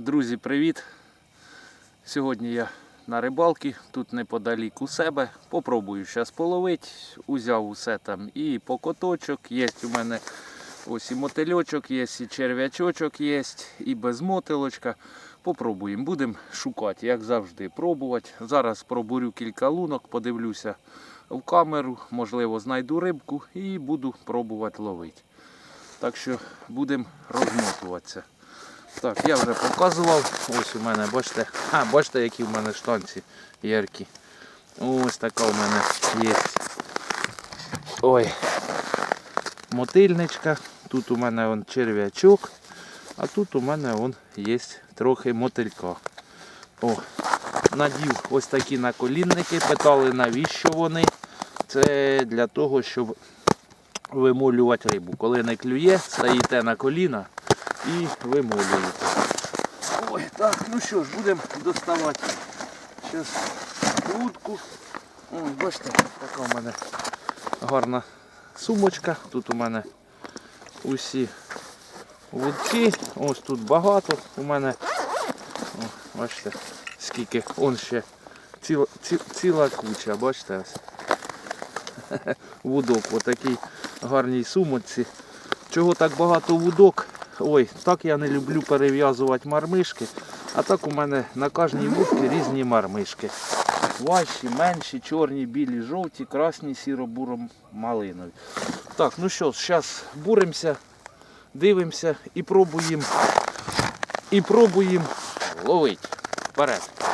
Друзі, привіт! Сьогодні я на рибалці, тут неподалік у себе. Попробую зараз половити. Узяв усе там і покоточок, є у мене ось і мотильочок, є і черв'ячочок є, і без мотилочка. Попробуємо, будемо шукати, як завжди, пробувати. Зараз пробурю кілька лунок, подивлюся в камеру, можливо, знайду рибку і буду пробувати ловити. Так що будемо розмотуватися. Так, я вже показував. Ось у мене, бачите, а, бачите, які в мене штанці яркі. Ось така у мене є. Ой. Мотильничка. Тут у мене вон черв'ячок, а тут у мене вон є трохи мотилька. О, надів ось такі наколінники, питали навіщо вони. Це для того, щоб вимолювати рибу. Коли не клює, стаєте на коліна і вимолюєте. Ой, так, ну що ж, будемо доставати зараз вудку. Ой, бачите, така у мене гарна сумочка. Тут у мене усі вудки. Ось тут багато. У мене, о, бачите, скільки, он ще ціла, ці, ціла куча, бачите ось. Вудок, в такій гарній сумочці. Чого так багато вудок? Ой, так я не люблю перев'язувати мармишки. А так у мене на кожній вудці різні мармишки. Важчі, менші, чорні, білі, жовті, красні, сіро буром малинові. Так, ну що, зараз буримося, дивимося і пробуємо. І пробуємо ловити. Вперед.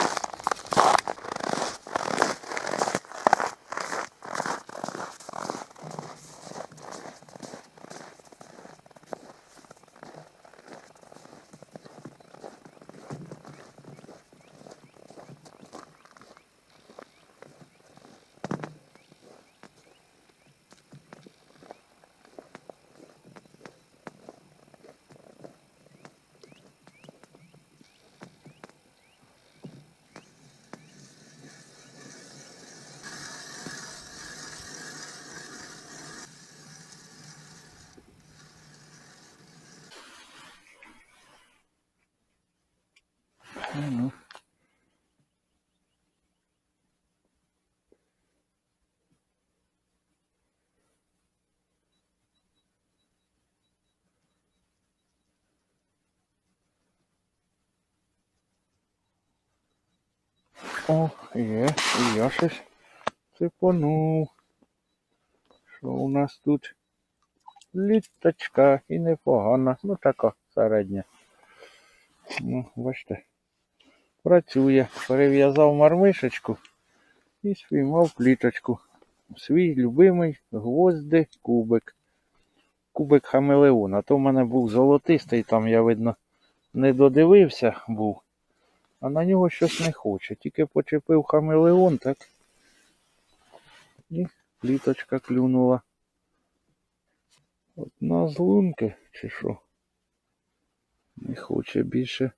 Ну. О, є, і я щось цепанув. Що у нас тут? Літочка і непогана. Ну така середня. Ну, бачите. Працює. Перев'язав мармишечку і спіймав пліточку. Свій любимий гвозди кубик. Кубик хамелеон. А то в мене був золотистий, там я, видно, не додивився був. А на нього щось не хоче. Тільки почепив хамелеон, так. І пліточка клюнула. Одна з лунки, чи що? Не хоче більше.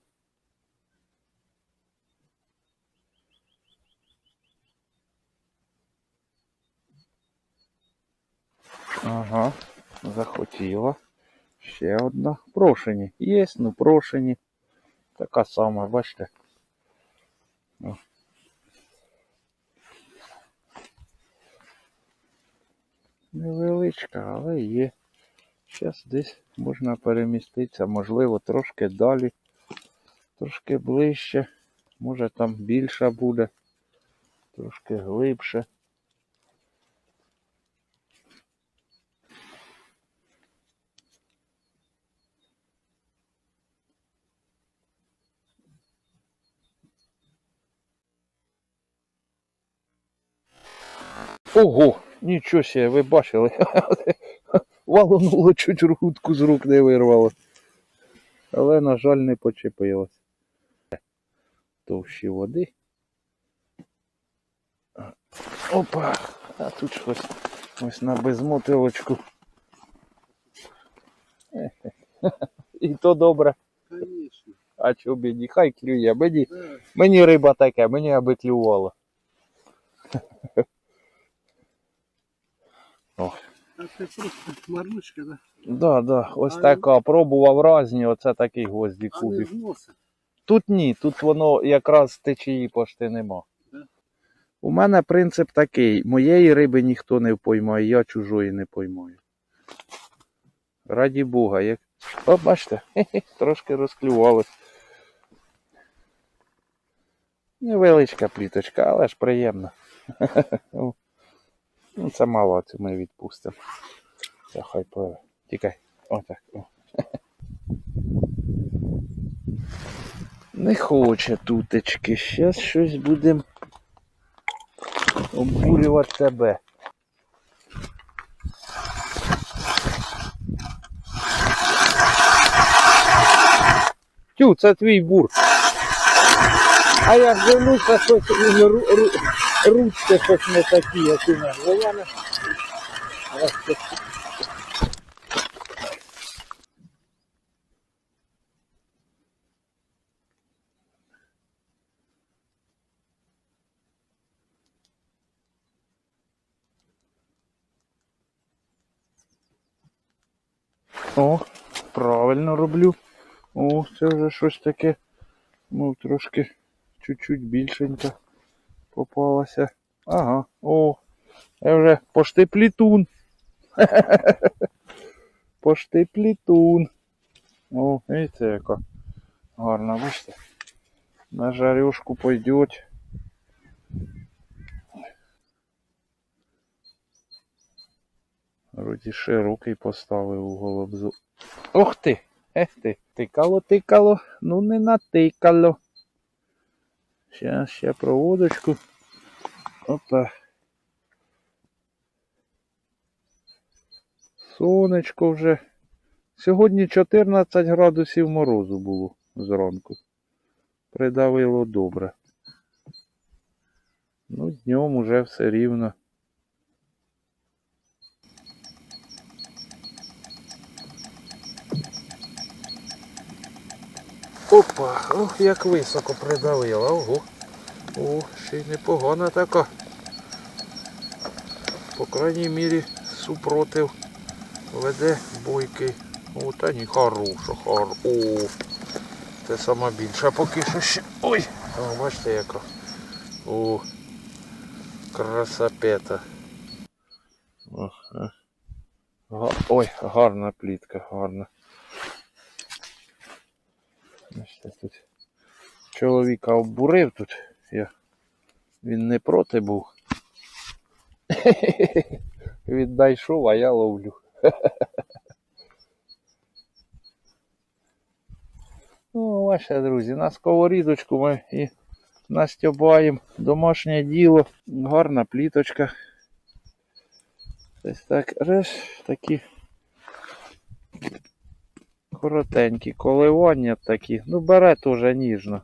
Ага, захотіла. Ще одна. Прошені. Є, ну прошені. Така сама, бачите. О. Невеличка, але є. Зараз десь можна переміститися, можливо, трошки далі, трошки ближче. Може там більша буде, трошки глибше. Ого, нічого себе, ви бачили. Валонуло чуть рутку з рук не вирвало. Але, на жаль, не почепилось. Товщі води. Опа! А тут щось ось на безмотилочку. І то добре. Конечно. А чого мені? Хай клює. Мені, мені риба таке, мені аби клювало. О, А це просто мармишка, да? Да, да, ось А така. Пробував разні, оце такий гвозді кубів. тут ні, тут воно якраз течії пошти нема. Да? У мене принцип такий: моєї риби ніхто не впоймає, я чужої не поймаю. Раді Бога, як. О, бачите, трошки розклювалось. Невеличка пліточка, але ж приємно. Ну, це мало, цю ми відпустимо. Це хай пливе. Тікай. Отак. О. Не хоче тутечки. Щас щось будемо обурювати тебе. Тю, це твій бур. А я дивлюся, щось ру- ручки щось не такі, як у Ось це. О, правильно роблю. О, це вже щось таке. Ну, трошки чуть-чуть більшенько попалося. Ага, о, я вже пошти плітун. Пошти плітун. О, видите, яка гарна, бачите? На жарюшку пойдет. Вроді широкий поставив у голубзу. Ох ти! Ех ти! Тикало, тикало, ну не натикало. Ще, ще проводочку. Опа. Сонечко вже. Сьогодні 14 градусів морозу було зранку. Придавило добре. Ну, днем уже все рівно. Опа, ох, як високо придавило. Ого. О, ще й непогана така. По крайній мірі супротив веде бойкий. О, та ні, хороша, хор. О, це сама більша поки що ще. Ой! О, бачите яка. О, красапета. Е. Ой, гарна плітка, гарна. Тут чоловіка обурив тут. Я... Він не проти був. Віддайшов, а я ловлю. Ну, ваше, друзі, на сковорідочку ми і настябаємо. Домашнє діло. Гарна пліточка. Ось так, реш, такі коротенькі коливання такі. Ну, бере теж ніжно.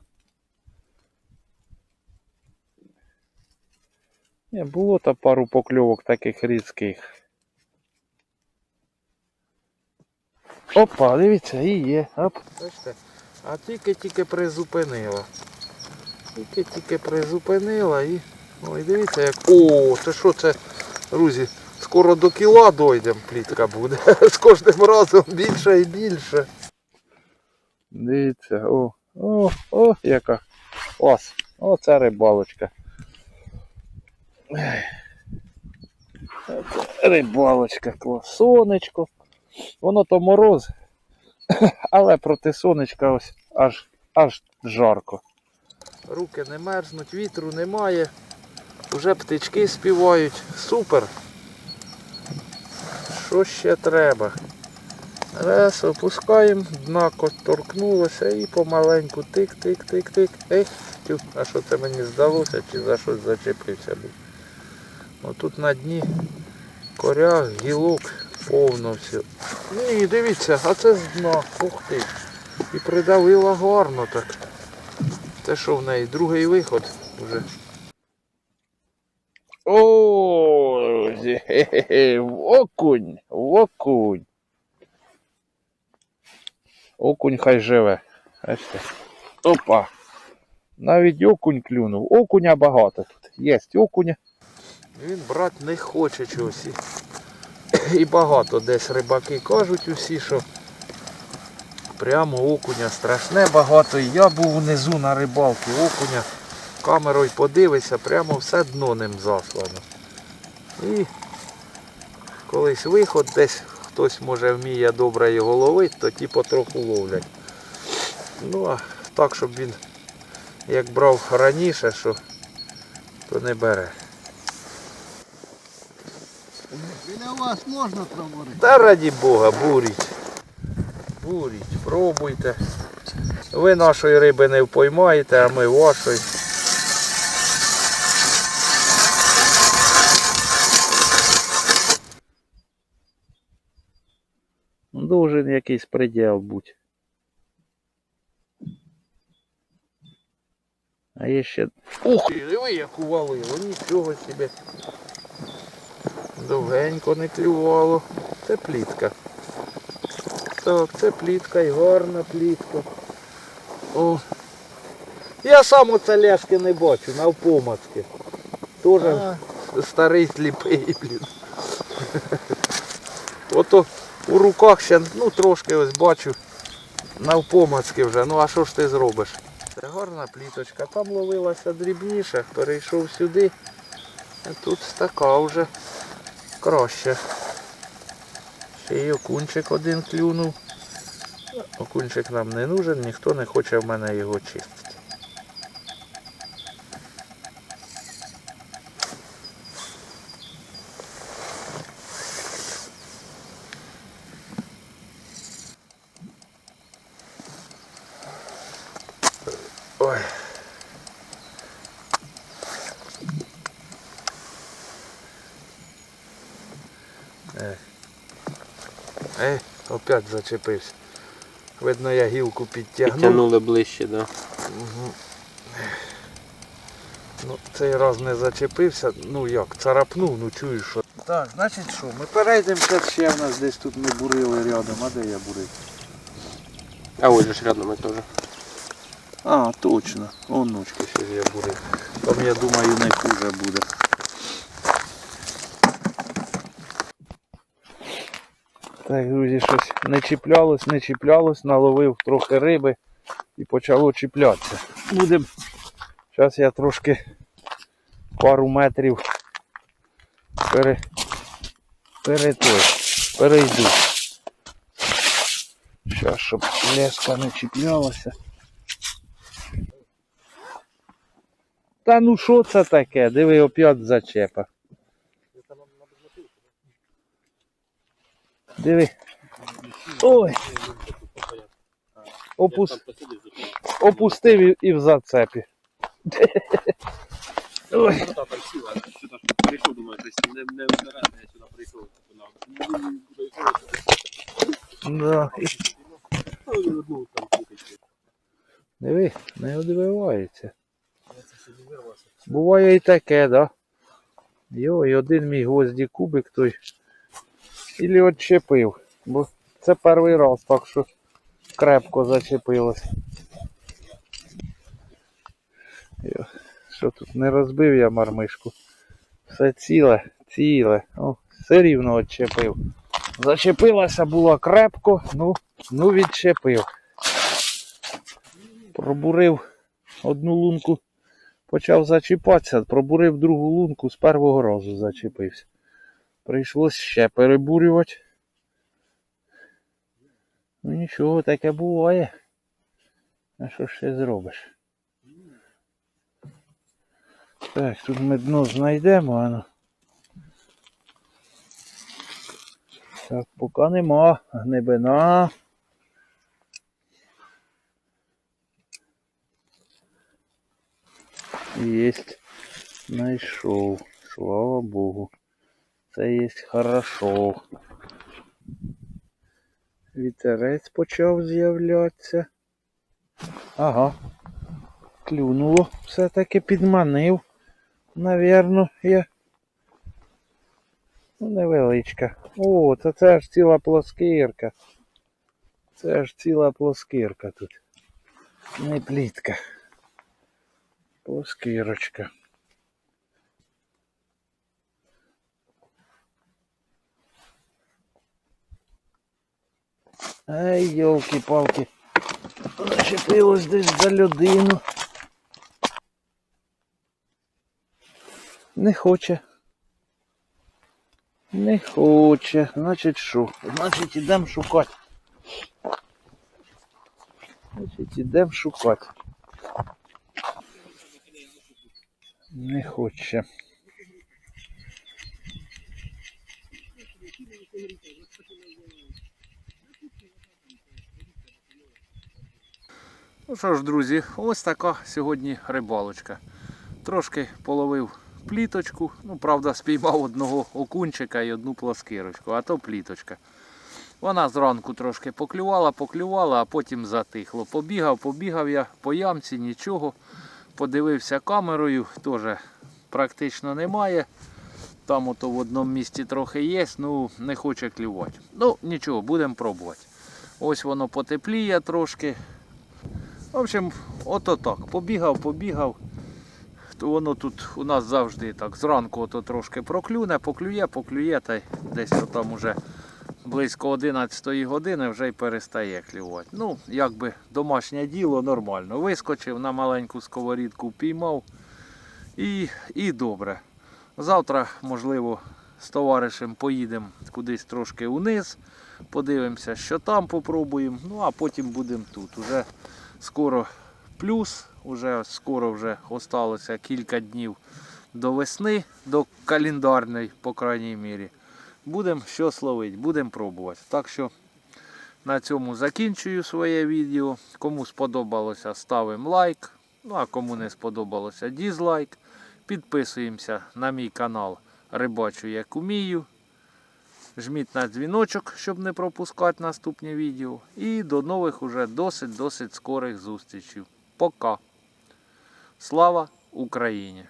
Ні, було та пару покльовок таких різких. Опа, дивіться, і є. Оп. Бачите, а тільки-тільки призупинила. Тільки-тільки призупинила і. Ой, дивіться як. О, це що це, друзі? Скоро до кіла дойдемо, плітка буде. З кожним разом більше і більше. Дивіться, о, о, о, яка. Ось, оце рибалочка. Рибалочка. Сонечко. Воно то мороз, але проти сонечка ось аж, аж жарко. Руки не мерзнуть, вітру немає. Уже птички співають. Супер. Що ще треба? Раз, опускаємо, дна торкнулося і помаленьку тик-тик-тик-тик. Ех, тю, а що це мені здалося, чи за щось зачепився був. Отут на дні коряг, гілок, повно все. Ні, дивіться, а це з дна. Ух ти. І придавила гарно так. Це що в неї? Другий виход вже. О, хе-хе-хе, окунь, окунь. Окунь хай живе. Бачите? Опа. Навіть окунь клюнув. Окуня багато тут. Є окуня. Він брати не хоче чогось. І багато десь рибаки кажуть усі, що прямо окуня страшне багато. І я був внизу на рибалці окуня. Камерою подивися, прямо все дно ним заслано. І колись виход десь хтось може вміє добре його ловити, то ті потроху ловлять. Ну а так, щоб він як брав раніше, що то не бере. Біля вас можна проводити? Та раді Бога, буріть. Буріть, пробуйте. Ви нашої риби не впоймаєте, а ми вашої. Должен якийсь приділ бути. А є ще. Ух, ти, диви, як увалило, нічого собі. Довгенько не клювало. Це плітка. Так, це плітка і гарна плітка. О. Я сам оце ляшки не бачу, навпомацки. Тоже старий сліпий, блін. Ото у руках ще ну трошки ось бачу. Навпомацки вже. Ну а що ж ти зробиш? Це гарна пліточка. Там ловилася дрібніше, перейшов сюди. А тут така вже краще. Ще й окунчик один клюнув. Окунчик нам не нужен, ніхто не хоче в мене його чистити. Ой. Е. Е, опять зачепився. Видно, я гілку підтягнув. Підтягнули ближче, да. Мгм. Ну, цей раз не зачепився, ну як, царапнув, ну чуєш що. Так, значить що, ми перейдемо, ще в нас десь тут ми бурили рядом, а де я бурив? А ось ж рядом ми теж. А, точно, ж я бурив. Там я думаю не хуже буде. Так, друзі, щось не чіплялось, не чіплялось, наловив трохи риби і почало чіплятися. Будем. Зараз я трошки пару метрів пере, пере перейду. Зараз, щоб леска не чіплялася. Та ну що це таке? Диви, опять зачепа. Диви. Ой. Опус... Опустив і- в зацепі. Ой. Не, не я сюди прийшов. Да. Диви, не одбивається. Буває і таке, да? Йой, один мій гвозді кубик той. Ілі отчепив. Бо це перший раз, так що крепко зачепилось. Що тут не розбив я мармишку? Все ціле, ціле. О, все рівно отчепив. Зачепилася була крепко, ну, ну відчепив. Пробурив одну лунку, почав зачіпатися, пробурив другу лунку, з першого разу зачепився. Прийшлось ще перебурювати. Ну нічого, таке буває. А що ще зробиш? Так, тут ми дно знайдемо, а ну. Так, поки нема. Гнибина. Єсть. Знайшов. Слава Богу. Це є хорошо. Вітерець почав з'являтися. Ага. Клюнуло. Все-таки підманив. Навірно, я. Ну, невеличка. О, це це ж ціла плоскирка. Це ж ціла плоскирка тут. Не плітка. Плоскирочка. Ей, йолки-палки. Зачепилось десь за людину. Не хоче. Не хоче. Значить що? Значить ідемо шукати. Значить ідемо шукати. Не хоче. Ну що ж, друзі, ось така сьогодні рибалочка. Трошки половив пліточку. Ну, правда, спіймав одного окунчика і одну плоскирочку, а то пліточка. Вона зранку трошки поклювала, поклювала, а потім затихло. Побігав, побігав я по ямці, нічого. Подивився камерою, теж практично немає. Там ото в одному місці трохи є, ну не хоче клювати. Ну, нічого, будемо пробувати. Ось воно потепліє трошки. В общем, ото так. Побігав, побігав. То воно тут у нас завжди так. Зранку ото трошки проклюне, поклює, поклює, та й десь там уже близько 11 години вже й перестає клювати. Ну, якби домашнє діло нормально. Вискочив на маленьку сковорідку, піймав і, і добре. Завтра, можливо, з товаришем поїдемо кудись трошки униз, подивимося, що там попробуємо. Ну а потім будемо тут. Уже скоро плюс, уже скоро вже осталося кілька днів до весни, до календарної, по крайній мірі. Будемо щось ловити, будемо пробувати. Так що на цьому закінчую своє відео. Кому сподобалося, ставимо лайк. Ну а кому не сподобалося, дізлайк. Підписуємося на мій канал Рибачу як умію. Жміть на дзвіночок, щоб не пропускати наступні відео. І до нових уже досить-досить скорих зустрічей. Пока. Слава Україні!